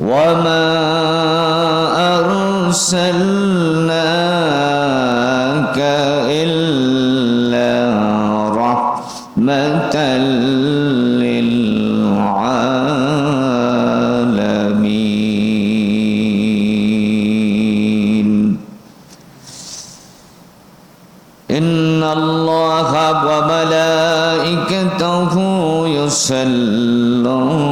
وما أرسلناك إلا رحمة للعالمين. إن الله وملائكته يصلون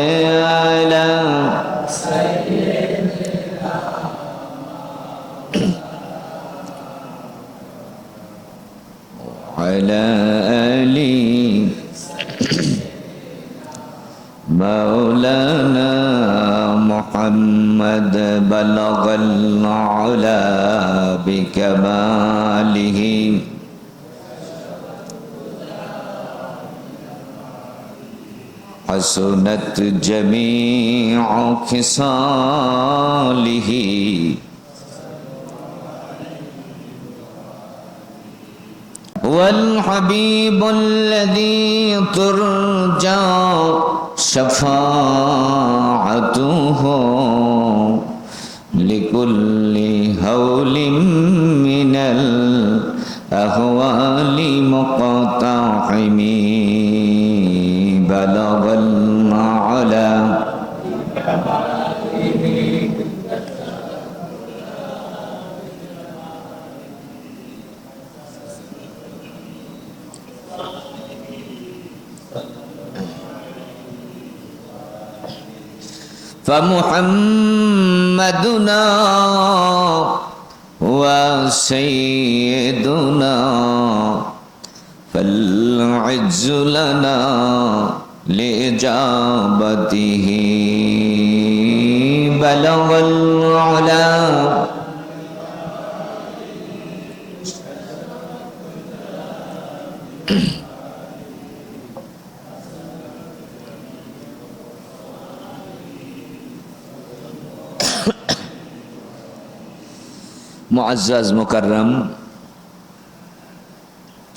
بكماله. حسنت جميع خصاله. هو الحبيب الذي ترجى شفاعته. الأهوال مقتحم بلغ العلا فمحمدنا وسيدنا فالعز لنا لإجابته. بلغ العلا. মুআজ্জাজ মুকাররম,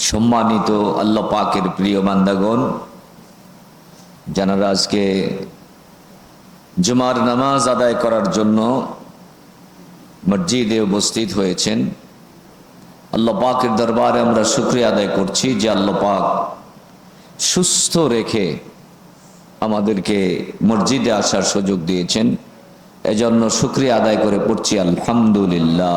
সম্মানিত আল্লাহ পাকের প্রিয় বান্দাগণ যারা আজকে জুমার নামাজ আদায় করার জন্য মসজিদে উপস্থিত হয়েছেন, আল্লাহ পাকের দরবারে আমরা শুক্রিয়া আদায় করছি যে আল্লাহ পাক সুস্থ রেখে আমাদেরকে মসজিদে আসার সুযোগ দিয়েছেন। এজন্য শুক্রিয়া আদায় করে পড়ছি, আলহামদুলিল্লাহ।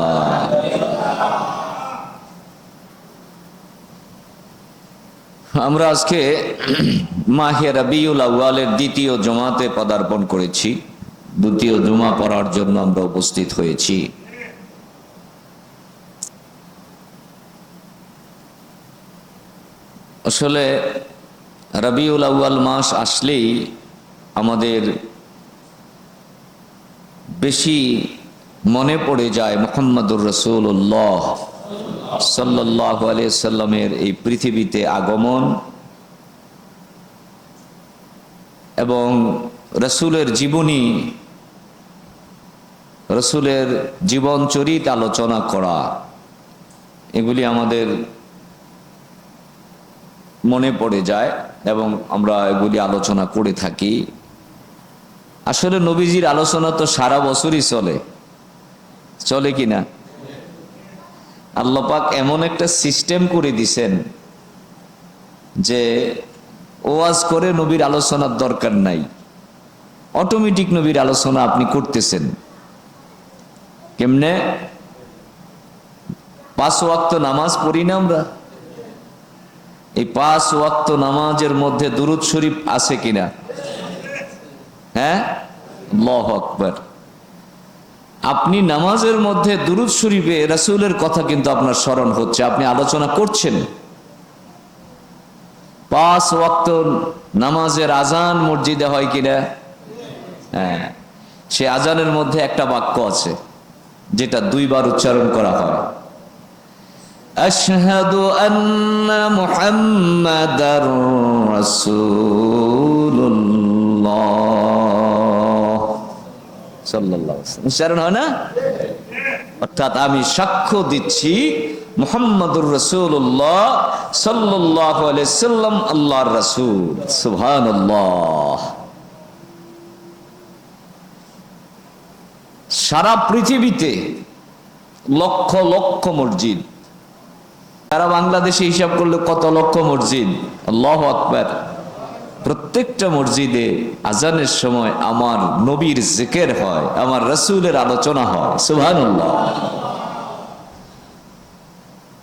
আমরা আজকে মাহে রবিউল আউয়ালের দ্বিতীয় জমাতে পদার্পণ করেছি। দ্বিতীয় জমা পড়ার জন্য আমরা উপস্থিত হয়েছি। আসলে রবিউল আউয়াল মাস আসলেই আমাদের বেশি মনে পড়ে যায় মোহাম্মদুর রসুল্লাহ সাল্লাহ সাল্লামের এই পৃথিবীতে আগমন এবং রসুলের জীবনী, রসুলের জীবন চরিত আলোচনা করা, এগুলি আমাদের মনে পড়ে যায় এবং আমরা এগুলি আলোচনা করে থাকি। আসলে নবীজির আলোচনা তো সারা বছরই চলে। চলে কিনা আল্লাপাক এমন একটা সিস্টেম করে দিছেন যে ওয়াজ করে নবীর আলোচনার দরকার নাই। অটোমেটিক নবীর আলোচনা আপনি করতেছেন। কেমনে? পাঁচ ওয়াক্ত নামাজ পড়ি না আমরা? এই পাঁচ ওয়াক্ত নামাজের মধ্যে দুরুদ শরীফ আছে কিনা হ্যাঁ? আপনি নামাজের মধ্যে দুরুদ শরীফে রাসুলের কথা কিন্তু আপনার স্মরণ হচ্ছে, আপনি আলোচনা করছেন। পাঁচ ওয়াক্ত নামাজের আজান মসজিদে হয় কিনা? হ্যাঁ। সে আজানের মধ্যে একটা বাক্য আছে, যেটা দুইবার উচ্চারণ করা হয়। উচ্চারণ হয় না? অর্থাৎ আমি সাক্ষ্য দিচ্ছি মুহাম্মাদুর সাল্লাম আল্লাহর রাসূল। সুবহানাল্লাহ। সারা পৃথিবীতে লক্ষ লক্ষ মসজিদ। সারা বাংলাদেশে হিসাব করলে কত লক্ষ মসজিদ? আল্লাহ আকবার। প্রত্যেকটা মসজিদে আজানের সময় আমার নবীর জিকের হয়, আমার রসুলের আলোচনা হয়, সুবহানাল্লাহ।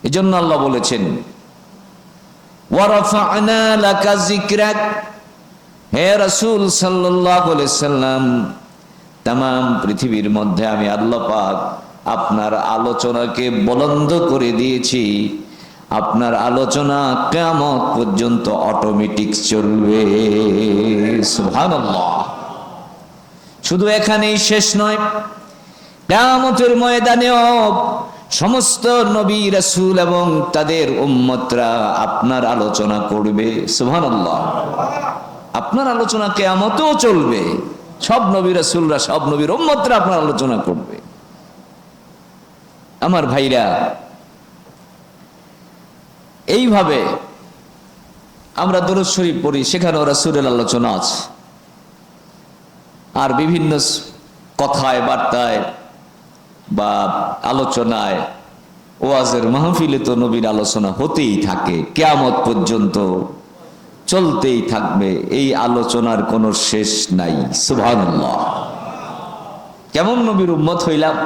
এই জন্য আল্লাহ বলেছেন হে রাসূল সাল্লাম তাম পৃথিবীর মধ্যে আমি আল্লাহ পাক আপনার আলোচনাকে বলন্দ করে দিয়েছি। আপনার আলোচনা কেমন পর্যন্ত অটোমেটিক চলবে। শুধু এখানেই শেষ নয়, কেয়ামতের ময়দানেও সমস্ত নবী রাসূল এবং তাদের উম্মতরা আপনার আলোচনা করবে। সুবহানাল্লাহ। আপনার আলোচনা কেয়ামতেও চলবে। সব নবী রাসূলরা, সব নবীর উম্মতরা আপনার আলোচনা করবে। আমার ভাইরা এইভাবে আমরা দরুদ শরীফ পড়ি, সেখানেও রাসূলের আলোচনা আছে। আর বিভিন্ন কথায়, বার্তায় বা আলোচনায় ওয়াজের মাহফিলে তো নবীর আলোচনা হতেই থাকে, কেয়ামত পর্যন্ত চলতেই থাকবে, এই আলোচনার কোনো শেষ নাই, সুবহানাল্লাহ। কেমন নবীর উম্মত হইলাম?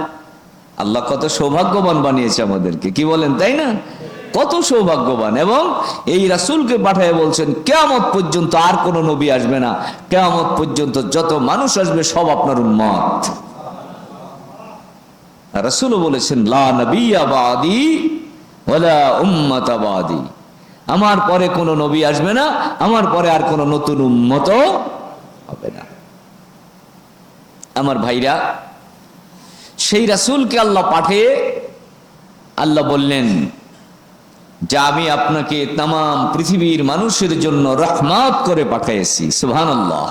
আল্লাহ কত সৌভাগ্যবান বানিয়েছে আমাদেরকে, কি বলেন, তাই না? কত সৌভাগ্যবান। এবং এই রাসূলকে পাঠায় বলছেন, কেয়ামত পর্যন্ত আর কোনো নবী আসবে না। কেয়ামত পর্যন্ত যত মানুষ আসবে সব আপনার উম্মত। রাসূলও বলেছেন, লা নবিয়্যা বাদি ওয়ালা আমার পরে কোনো নবী আসবে না, আমার পরে আর কোনো নতুন উম্মত হবে না। আমার ভাইরা, সেই রাসূলকে আল্লাহ পাঠিয়ে আল্লাহ বললেন যে আমি আপনাকে তাম পৃথিবীর মানুষের জন্য রহমত করে পাঠিয়েছি সুবহানাল্লাহ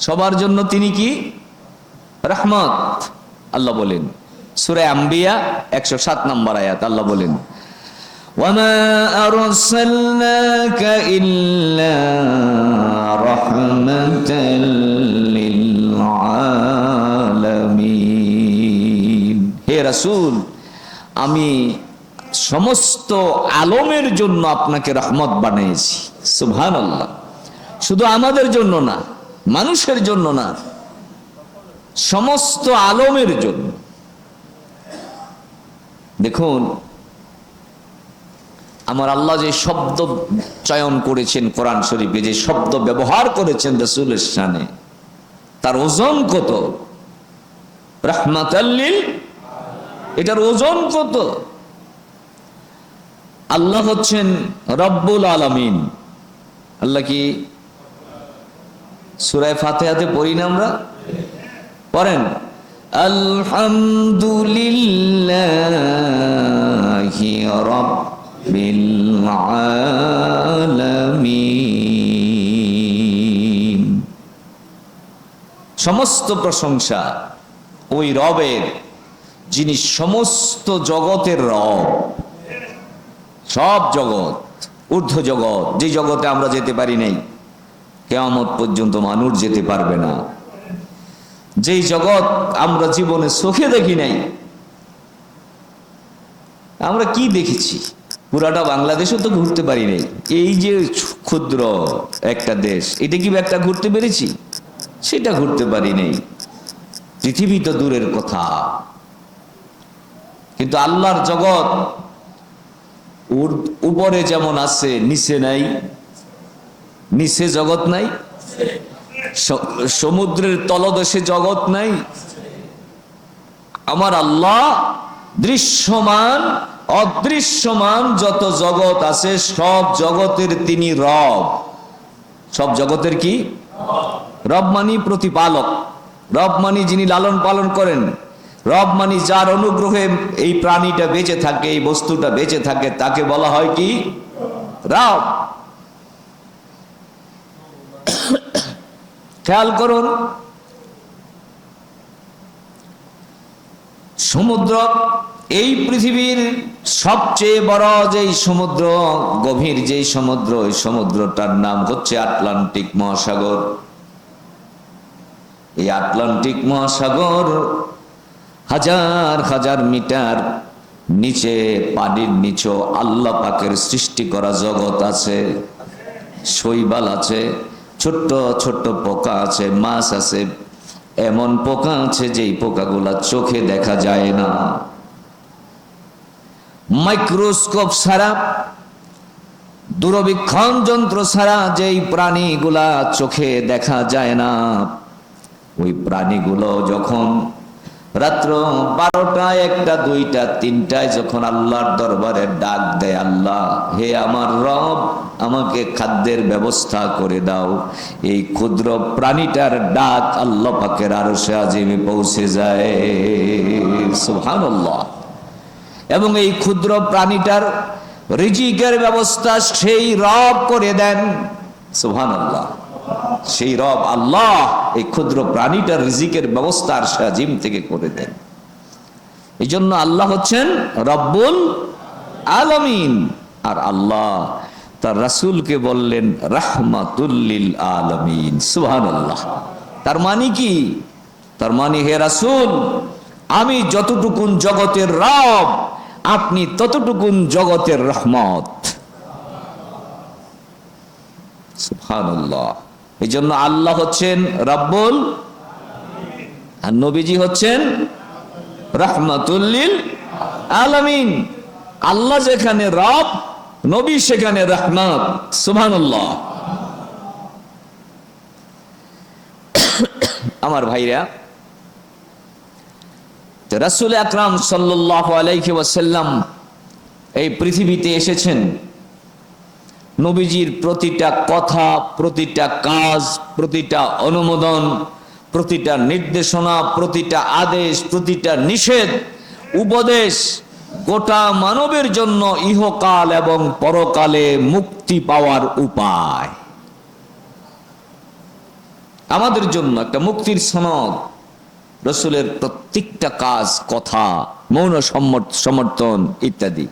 সবার জন্য তিনি কি রহমত আল্লাহ বলেন সুরে আম্বিয়া একশো সাত নম্বর আয়াত আল্লাহ বলেন وما أرسلناك إلا رحمة للعالمين হে রাসূল আমি সমস্ত আলমের জন্য আপনাকে রহমত বানিয়েছি। সুবহানাল্লাহ। শুধু আমাদের জন্য না, মানুষের জন্য না, সমস্ত আলমের জন্য। দেখুন, আমার আল্লাহ যে শব্দ চয়ন করেছেন কোরআন শরীফে, যে শব্দ ব্যবহার করেছেন রসুলের সানে তার ওজন কত? রহমাতাল্লিল এটার ওজন কত? আল্লাহ হচ্ছেন রব্বুল আলামিন। আল্লাহ কি সুরায় ফাতে হাতে পড়ি না আমরা? পড়েন, আলহামদুলিল্লাহি সমস্ত প্রশংসা ওই রবের, যিনি সমস্ত জগতের রব। সব জগৎ, ঊর্ধ্ব জগৎ, যে জগতে আমরা যেতে পারি নাই, কেয়ামত পর্যন্ত মানুষ যেতে পারবে না। যেই জগৎ আমরা জীবনে চোখে দেখি নাই, আমরা কি দেখেছি? পুরাটা বাংলাদেশও তো ঘুরতে পারি নাই। এই যে ক্ষুদ্র একটা দেশ, এটা কি একটা ঘুরতে পেরেছি? সেটা ঘুরতে পারি নাই। পৃথিবী তো দূরের কথা। কিন্তু আল্লাহর জগৎ উপরে যেমন আছে, নিচে নাই। নিচে জগৎ নাই। সমুদ্রের তলদেশে জগৎ নাই। আমার আল্লাহ দৃশ্যমান, অদৃশ্যমান যত জগৎ আছে, সব জগতের তিনি রব। সব জগতের কি? রব মানি প্রতিপালক। রব মানি যিনি লালন পালন করেন। রব মানে যার অনুগ্রহে এই প্রাণীটা বেঁচে থাকে, এই বস্তুটা বেঁচে থাকে, তাকে বলা হয় কি? রব। খেয়াল করুন, সমুদ্র এই পৃথিবীর সবচেয়ে বড় যেই সমুদ্র, গভীর যেই সমুদ্র, ওই সমুদ্রটার নাম হচ্ছে আটলান্টিক মহাসাগর। এই আটলান্টিক মহাসাগর হাজার হাজার মিটার নিচে, পানির নিচে আল্লাহ পাকের সৃষ্টি করা জগৎ আছে, শৈবাল আছে, ছোট্ট ছোট্ট পোকা আছে, মাছ আছে, এমন পোকা আছে যেই পোকাগুলা চোখে দেখা যায় না। মাইক্রোস্কোপ ছাড়া, দূরবীক্ষণ যন্ত্র ছাড়া যেই প্রাণীগুলা চোখে দেখা যায় না, ওই প্রাণীগুলো যখন রাত্র বারোটা একটা, দুইটা, তিনটায় যখন আল্লাহর দরবারে ডাক দেয়, আল্লাহ, হে আমার রব, আমাকে খাদ্যের ব্যবস্থা করে দাও। এই ক্ষুদ্র প্রাণীটার ডাক আল্লাহ পাকের আরও সে আজিমে পৌঁছে যায়। সুবহানাল্লাহ। এবং এই ক্ষুদ্র প্রাণীটার রিজিকের ব্যবস্থা সেই রব করে দেন। সুবহানাল্লাহ। সেই রব আল্লাহ এই ক্ষুদ্র প্রাণীটার রিজিকের ব্যবস্থা আর সাজিম থেকে করে দেন। এই জন্য আল্লাহ হচ্ছেন রব্বুল আলমিন। আর আল্লাহ তার রাসূলকে বললেন রাহমাতুল্লিল আলমিন। সুহান আল্লাহ তার মানে কি? তার মানে হে রাসূল, আমি যতটুকুন জগতের রব, আপনি ততটুকুন জগতের রহমত। সুবহানাল্লাহ। এই জন্য আল্লাহ হচ্ছেন রাব্বুল আর নবীজি হচ্ছেন রাহমাতুল্লিল আলামিন। আল্লাহ যেখানে রব, নবী সেখানে রহমত। সুবহানাল্লাহ। আমার ভাইরা রাসূল আকরাম সাল্লাল্লাহু আলাইহি ওয়াসাল্লাম এই পৃথিবীতে এসেছেন নবীজির প্রতিটা কথা, প্রতিটা কাজ, প্রতিটা অনুমোদন, প্রতিটা নির্দেশনা, প্রতিটা আদেশ, প্রতিটা নিষেধ, উপদেশ গোটা মানবের জন্য ইহকাল এবং পরকালে মুক্তি পাওয়ার উপায়। আমাদের জন্য একটা মুক্তির সনদ। রসুলের প্রত্যেকটা কাজ, কথা, মৌন সমর্থন ইত্যাদি।